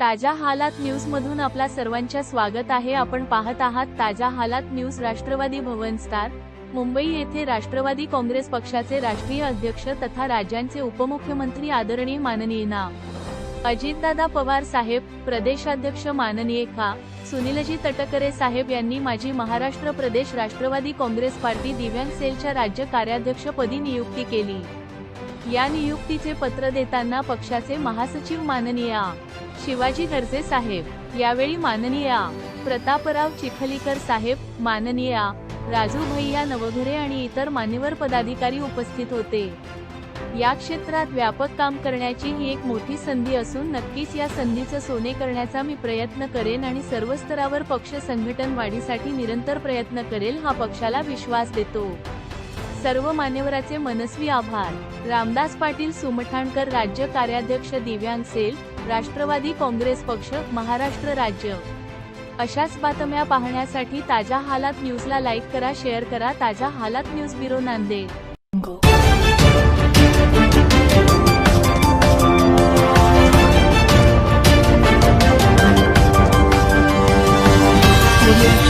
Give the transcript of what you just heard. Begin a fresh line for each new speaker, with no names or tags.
ताज्या हालात न्यूज मधून आपला सर्वांच्या स्वागत आहे. आपण पाहत आहात ताज्या हालात न्यूज राष्ट्रवादी भवन स्टार. मुंबई येथे राष्ट्रवादी काँग्रेस पक्षाचे राष्ट्रीय अध्यक्ष तथा राज्यांचे उपमुख्यमंत्री आदरणीय माननीय ना. अजितदादा पवार साहेब प्रदेशाध्यक्ष माननीय खा. सुनीलजी तटकरे साहेब यांनी माझी महाराष्ट्र प्रदेश राष्ट्रवादी काँग्रेस पार्टी दिव्यांग सेलच्या राज्य कार्याध्यक्षपदी नियुक्ती केली. या नियुक्तीचे पत्र देताना पक्षाचे महासचिव माननीय आ. शिवाजी गर्जे साहेब. यावेळी माननीय प्रतापराव चिखलीकर साहेब माननीय राजू भैया नवघरे आणि इतर मान्यवर पदाधिकारी उपस्थित होते. या क्षेत्रात व्यापक काम करण्याची ही एक मोठी संधी असून नक्कीच या संधीचं सोने करण्याचा मी प्रयत्न करेन आणि सर्व स्तरावर पक्ष संघटन वाढीसाठी निरंतर प्रयत्न करेल हा पक्षाला विश्वास देतो. सर्व मान्यवराचे मनस्वी आभार. रामदास पाटील सुमठाणकर राज्य कार्याध्यक्ष दिव्यांग सेल राष्ट्रवादी काँग्रेस पक्ष महाराष्ट्र राज्य. अशाच बातम्या पाहण्यासाठी ताज्या हालात न्यूजला लाईक करा शेअर करा. Tajya Halat news bureau Nanded. Thank you.